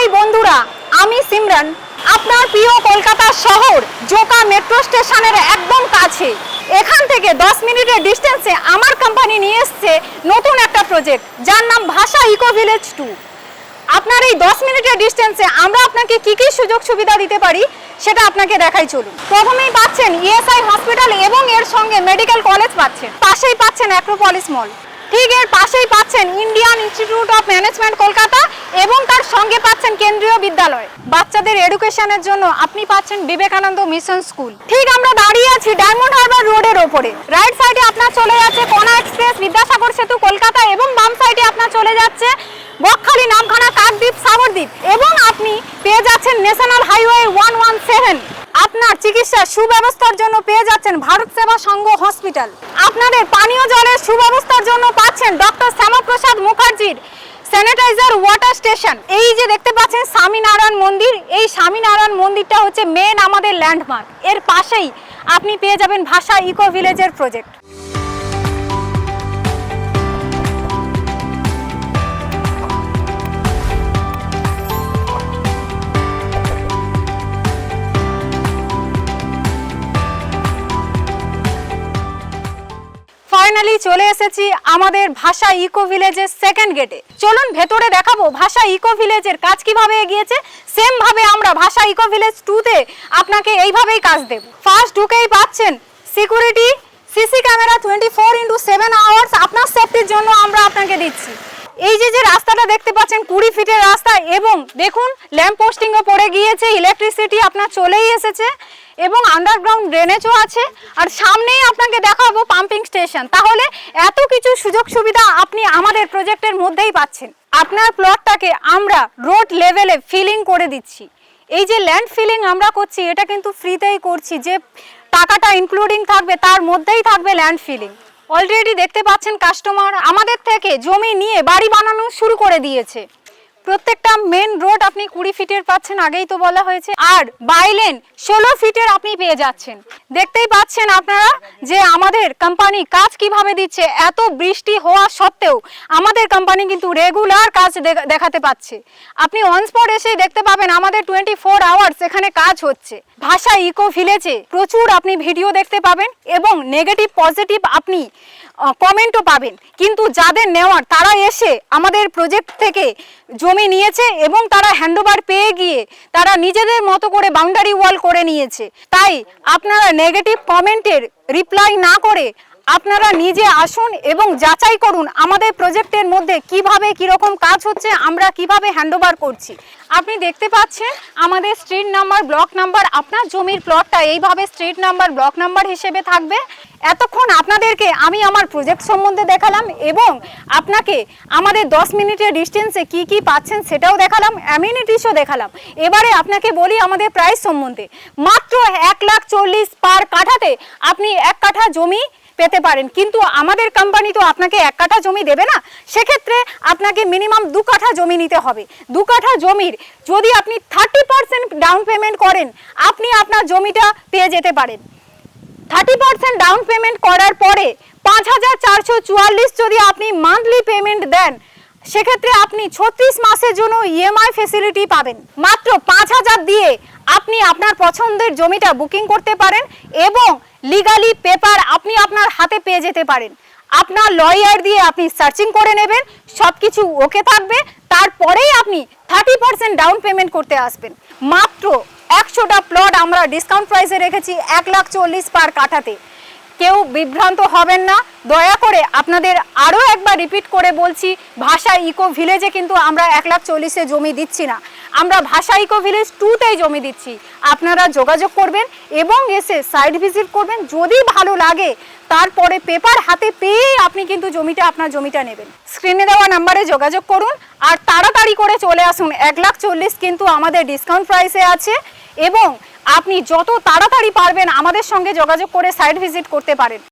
High বন্ধুরা, আমি সিমরান, আপনার প্রিয় কলকাতা শহর, জোকা মেট্রো স্টেশনের একদম কাছে। এখান থেকে 10 মিনিটের ডিস্টেন্সে আমার কোম্পানি নিয়ে এসছে নতুন একটা প্রজেক্ট যার নাম ভাষা ইকো ভিলেজ টু আপনার এই 10 মিনিটের ডিস্টেন্সে আমরা আপনাকে কি কি সুযোগ সুবিধা দিতে পারি, সেটা আপনাকে দেখাই চলুন। প্রথমেই পাচ্ছেন ইএসআই হসপিটাল এবং এর সঙ্গে মেডিকেল কলেজ পাচ্ছেন। পাশেই পাচ্ছেন অ্যাক্রোপলিস মল ঠিক এর পাশেই পাচ্ছেন Indian Institute of Management Kolkata এবং তার সঙ্গে পাচ্ছেন কেন্দ্রীয় বিদ্যালয়। বাচ্চাদের এডুকেশনের জন্য আপনি পাচ্ছেন বিবেকানন্দ মিশন স্কুল। ঠিক আমরা দাঁড়িয়ে আছি ডায়মন্ড হারবার রোডের ওপরে। রাইট সাইডে আপনার চলে যাচ্ছে কোনা এক্সপ্রেস, বিদ্যাসাগর সেতু কলকাতা এবং বাম সাইডে আপনার চলে যাচ্ছে বকখালি, নামখানা কাকদ্বীপ সাগরদ্বীপ এবং আপনি পেয়ে যাচ্ছেন national highway one one seven আপনার চিকিৎসার সুব্যবস্থার জন্য পেয়ে যাচ্ছেন ভারত সেবা সংঘ হসপিটাল। আপনাদের পানীয় জলের সুব্যবস্থার জন্য পাচ্ছেন ডক্টর শ্যামাপ্রসাদ মুখার্জির স্যানিটাইজার ওয়াটার স্টেশন। এই যে দেখতে পাচ্ছেন স্বামীনারায়ণ মন্দির, এই স্বামীনারায়ণ মন্দিরটা হচ্ছে মেন আমাদের ল্যান্ডমার্ক এর পাশেই আপনি পেয়ে যাবেন ভাষা ইকো ভিলেজের প্রজেক্ট ফাইনালি চলে এসেছি আমাদের ভাষা ইকো ভিলেজের সেকেন্ড গেটে চলুন ভেতরে দেখাবো ভাষা ইকো ভিলেজের কাজ কীভাবে এগিয়েছে। সেম ভাবে আমরা ভাষা ইকো ভিলেজ টুতে আপনাকে এইভাবেই কাজ দেব। ফার্স্ট ঢুকেই পাচ্ছেন security CC camera twenty four into seven hours আপনার সেফটির জন্য আমরা আপনাকে দিচ্ছি। এই যে যে রাস্তাটা দেখতে পাচ্ছেন কুড়ি ফিটের রাস্তা এবং দেখুন, ল্যাম্প পোস্টিংও পড়ে গিয়েছে ইলেকট্রিসিটি আপনার চলেই এসেছে, এবং আন্ডারগ্রাউন্ড ড্রেনেজও আছে। আর সামনেই আপনাকে দেখাবো পাম্পিং স্টেশন তাহলে এত কিছু সুযোগ সুবিধা আপনি আমাদের প্রজেক্টের মধ্যেই পাচ্ছেন। আপনার প্লটটাকে আমরা রোড লেভেলে ফিলিং করে দিচ্ছি। এই যে ল্যান্ড ফিলিং আমরা করছি, এটা কিন্তু ফ্রিতেই করছি। যে টাকাটা ইনক্লুডিং থাকবে, তার মধ্যেই থাকবে ল্যান্ড ফিলিং অলরেডি দেখতে পাচ্ছেন কাস্টমার আমাদের থেকে জমি নিয়ে বাড়ি বানানো শুরু করে দিয়েছে। প্রত্যেকটা মেন রোড আপনি কুড়ি ফিটের পাচ্ছেন, আগেই তো বলা হয়েছে। আর বাইলেন ষোলো ফিটের আপনি পেয়ে যাচ্ছেন। দেখতেই পাচ্ছেন আপনারা যে আমাদের কোম্পানি কাজ কীভাবে দিচ্ছে, এত বৃষ্টি হওয়া সত্ত্বেও আমাদের কোম্পানি কিন্তু রেগুলার কাজ দেখা- দেখাতে পাচ্ছে। আপনি অন স্পট এসে দেখতে পাবেন আমাদের টোয়েন্টি ফোর আওয়ার্স এখানে কাজ হচ্ছে। ভাষা ইকো ভিলেজে প্রচুর আপনি ভিডিও দেখতে পাবেন এবং নেগেটিভ পজিটিভ আপনি কমেন্টও পাবেন। কিন্তু যাদের নেওয়ার, তারা এসে আমাদের প্রজেক্ট থেকে জমি নিয়েছে এবং তারা হ্যান্ডওভার পেয়ে গিয়ে তারা নিজেদের মতো করে বাউন্ডারি ওয়াল করে নিয়েছে। তাই আপনারা নেগেটিভ কমেন্টের রিপ্লাই না করে আপনারা নিজে আসুন এবং যাচাই করুন আমাদের প্রজেক্টের মধ্যে কীভাবে, কীরকম কাজ হচ্ছে, আমরা কীভাবে হ্যান্ডওভার করছি। আপনি দেখতে পাচ্ছেন আমাদের স্ট্রিট নাম্বার, ব্লক নাম্বার, আপনার জমির প্লটটা এইভাবে স্ট্রিট নাম্বার, ব্লক নাম্বার হিসেবে থাকবে। এতক্ষণ আপনাদেরকে আমি আমার প্রজেক্ট সম্বন্ধে দেখালাম এবং আপনাকে আমাদের 10 মিনিটের ডিস্টেন্সে কি কি পাচ্ছেন সেটাও দেখালাম অ্যামিনিটিসও দেখালাম। এবারে আপনাকে বলি আমাদের প্রাইস সম্বন্ধে। মাত্র এক লাখ চল্লিশ পার কাঠাতে আপনি এক কাঠা জমি পেতে পারেন। কিন্তু আমাদের কোম্পানি তো আপনাকে এক কাঠা জমি দেবে না। সেক্ষেত্রে আপনাকে মিনিমাম দু কাঠা জমি নিতে হবে। দু কাঠা জমির যদি আপনি থার্টি পার্সেন্ট ডাউন পেমেন্ট করেন, আপনি আপনার জমিটা পেয়ে যেতে পারেন। থার্টি পার্সেন্ট ডাউন পেমেন্ট করার পরে পাঁচ হাজার চারশো চুয়াল্লিশ যদি আপনি মান্থলি পেমেন্ট দেন, সেক্ষেত্রে আপনি ছত্রিশ মাসের জন্য ইএমআই ফেসিলিটি পাবেন। মাত্র পাঁচ হাজার দিয়ে আপনি আপনার পছন্দের জমিটা বুকিং করতে পারেন এবং লিগালি পেপার আপনি আপনার হাতে পেয়ে যেতে পারেন। আপনার লয়ার দিয়ে আপনি সার্চিং করে নেবেন সব কিছু ওকে থাকবে। তারপরেই আপনি থার্টি পার্সেন্ট ডাউন পেমেন্ট করতে আসবেন। মাত্র ডিসকাউন্ট প্রাইসে রেখেছি এক লাখ চল্লিশ পার কাঠাতে। কেউ বিভ্রান্ত হবেন না। দয়া করে আপনাদের আরও একবার রিপিট করে বলছি, ভাষা ইকো ভিলেজে কিন্তু আমরা এক লাখ চল্লিশে জমি দিচ্ছি না। আমরা ভাষা ইকো ভিলেজ টুতেই জমি দিচ্ছি। আপনারা যোগাযোগ করবেন এবং এসে সাইট ভিজিট করবেন। যদি ভালো লাগে, তারপরে পেপার হাতে পেয়েই আপনি কিন্তু জমিটা, আপনার জমিটা নেবেন। স্ক্রিনে দেওয়া নাম্বারে যোগাযোগ করুন আর তাড়াতাড়ি করে চলে আসুন। এক লাখ চল্লিশ কিন্তু আমাদের ডিসকাউন্ট প্রাইসে আছে এবং আপনি যত তাড়াতাড়ি পারবেন আমাদের সঙ্গে যোগাযোগ করে সাইট ভিজিট করতে পারেন।